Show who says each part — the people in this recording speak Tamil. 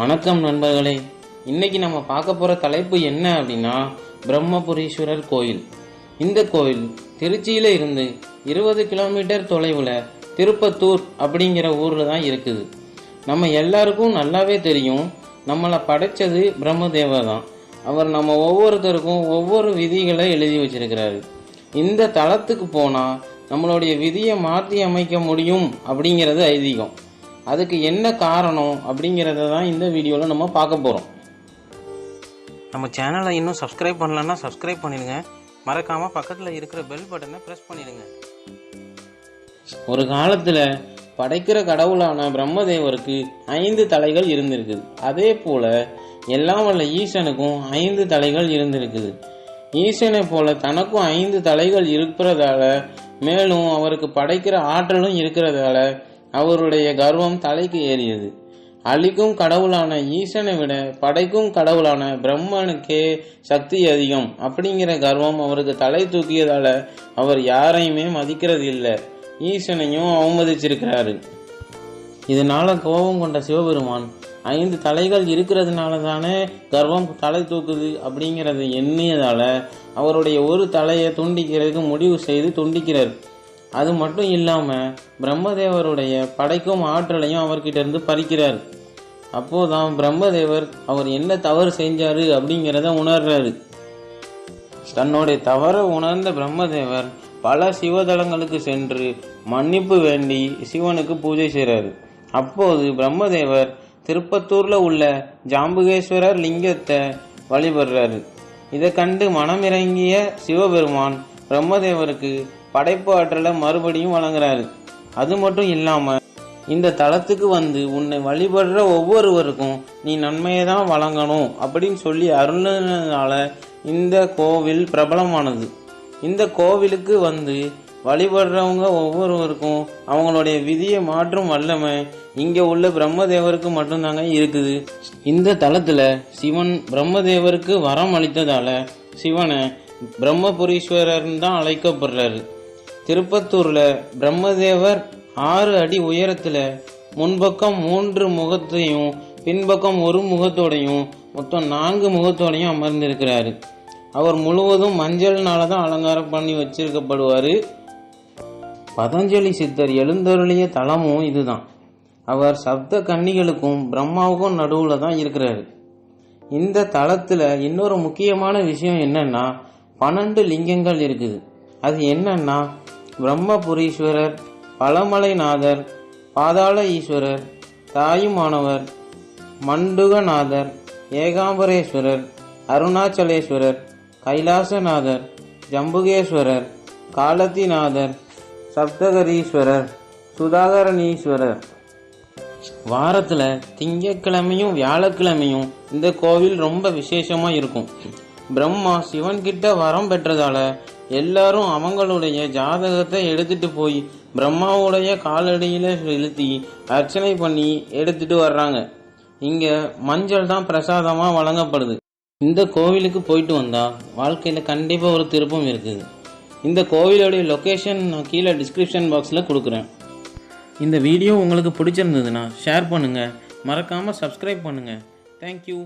Speaker 1: வணக்கம் நண்பர்களே. இன்னைக்கு நம்ம பார்க்க போகிற தலைப்பு என்ன அப்படின்னா பிரம்மபுரீஸ்வரர் கோயில். இந்த கோயில் திருச்சியில் இருந்து இருபது கிலோமீட்டர் தொலைவில் திருப்பத்தூர் அப்படிங்கிற ஊரில் தான் இருக்குது. நம்ம எல்லாருக்கும் நல்லாவே தெரியும். நம்மளை படைச்சது பிரம்மதேவர் தான். அவர் நம்ம ஒவ்வொருத்தருக்கும் ஒவ்வொரு விதிகளை எழுதி வச்சிருக்கிறாரு. இந்த தளத்துக்கு போனால் நம்மளுடைய விதியை மாற்றி அமைக்க முடியும் அப்படிங்கிறது ஐதீகம். அதுக்கு என்ன காரணம் அப்படிங்கிறத தான் இந்த வீடியோவில் நம்ம பார்க்க போகிறோம் நம்ம சேனலை இன்னும் சப்ஸ்கிரைப் பண்ணலன்னா சப்ஸ்கிரைப் பண்ணிடுங்க. மறக்காமல் பக்கத்தில் இருக்கிற பெல் பட்டனை ப்ரெஸ் பண்ணிடுங்க. ஒரு காலத்தில் படைக்கிற கடவுளான பிரம்மதேவருக்கு ஐந்து தலைகள் இருந்திருக்குது. அதே போல எல்லாம் வல்ல ஈசனுக்கும் ஐந்து தலைகள் இருந்திருக்குது. ஈசனை போல தனக்கும் ஐந்து தலைகள் இருக்கிறதால மேலும் அவருக்கு படைக்கிற ஆற்றலும் இருக்கிறதால அவருடைய கர்வம் தலைக்கு ஏறியது. அழிக்கும் கடவுளான ஈசனை விட படைக்கும் கடவுளான பிரம்மனுக்கே சக்தி அதிகம். அப்படிங்கிற கர்வம் அவருக்கு தலை தூக்கியதால அவர் யாரையுமே மதிக்கிறது இல்லை ஈசனையும் அவமதிச்சிருக்கிறாரு. இதனால கோபம் கொண்ட சிவபெருமான் ஐந்து தலைகள் இருக்கிறதுனால தானே கர்வம் தலை தூக்குது அப்படிங்கிறத எண்ணியதால அவருடைய ஒரு தலையை துண்டிக்கிறதுக்கு முடிவு செய்து துண்டிக்கிறார். அது மட்டும் இல்லாமல் பிரம்மதேவருடைய படைக்கும் ஆற்றலையும் அவர்கிட்ட இருந்து பறிக்கிறார். அப்போதான் பிரம்மதேவர் அவர் என்ன தவறு செஞ்சாரு அப்படிங்கிறத உணர்றாரு. தன்னுடைய தவறை உணர்ந்த பிரம்மதேவர் பல சிவதலங்களுக்கு சென்று மன்னிப்பு வேண்டி சிவனுக்கு பூஜை செய்கிறாரு அப்போது பிரம்மதேவர் திருப்பத்தூரில் உள்ள ஜாம்புகேஸ்வரர் லிங்கத்தை வழிபடுறாரு. இதை கண்டு மனமிறங்கிய சிவபெருமான் பிரம்மதேவருக்கு படைப்பு ஆற்றலை மறுபடியும் வழங்குறாரு. அது மட்டும் இல்லாமல் இந்த தலத்துக்கு வந்து உன்னை வழிபடுற ஒவ்வொருவருக்கும் நீ நன்மையை தான் வழங்கணும் அப்படின்னு சொல்லி அருளினால இந்த கோவில் பிரபலமானது. இந்த கோவிலுக்கு வந்து வழிபடுறவங்க ஒவ்வொருவருக்கும் அவங்களுடைய விதியை மாற்றும் வல்லமை இங்கே உள்ள பிரம்மதேவருக்கு மட்டும்தாங்க இருக்குது. இந்த தலத்தில் சிவன் பிரம்மதேவருக்கு வரம் அளித்ததால் சிவனை பிரம்மபுரீஸ்வரர்னு தான் அழைக்கப்படுறாரு. திருப்பத்தூரில் பிரம்மதேவர் ஆறு அடி உயரத்தில் முன்பக்கம் மூன்று முகத்தையும் பின்பக்கம் ஒரு முகத்தோடையும் மொத்தம் நான்கு முகத்தோடையும் அமர்ந்திருக்கிறாரு. அவர் முழுவதும் மஞ்சள்னால தான் அலங்காரம் பண்ணி வச்சிருக்கப்படுவார். பதஞ்சலி சித்தர் எழுந்தருளிய தலமும் இதுதான். அவர் சப்த கன்னிகளுக்கும் பிரம்மாவுக்கும் நடுவில் தான் இருக்கிறாரு. இந்த தலத்தில் இன்னொரு முக்கியமான விஷயம் என்னன்னா பன்னெண்டு லிங்கங்கள் இருக்குது. அது என்னன்னா பிரம்மபுரீஸ்வரர் பழமலைநாதர் பாதாள ஈஸ்வரர் தாயுமானவர் மண்டுகநாதர் ஏகாம்பரேஸ்வரர் அருணாச்சலேஸ்வரர் கைலாசநாதர் ஜம்புகேஸ்வரர் காலத்திநாதர் சப்தகரீஸ்வரர் சுதாகரணீஸ்வரர் வாரத்தில் திங்கக்கிழமையும் வியாழக்கிழமையும் இந்த கோவில் ரொம்ப விசேஷமாக இருக்கும். பிரம்மா சிவன்கிட்ட வரம் பெற்றதால எல்லாரும் அவங்களுடைய ஜாதகத்தை எடுத்துட்டு போய் பிரம்மாவுடைய காலடியில் செலுத்தி அர்ச்சனை பண்ணி எடுத்துட்டு வர்றாங்க. இங்கே மஞ்சள் தான் பிரசாதமாக வழங்கப்படுது. இந்த கோவிலுக்கு போயிட்டு வந்தால் வாழ்க்கையில் கண்டிப்பாக ஒரு திருப்பம் இருக்குது. இந்த கோவிலுடைய லொக்கேஷன் நான் கீழே டிஸ்கிரிப்ஷன் பாக்ஸில் கொடுக்குறேன். இந்த வீடியோ உங்களுக்கு பிடிச்சிருந்ததுன்னா ஷேர் பண்ணுங்கள் மறக்காமல் சப்ஸ்கிரைப் பண்ணுங்கள் தேங்க்யூ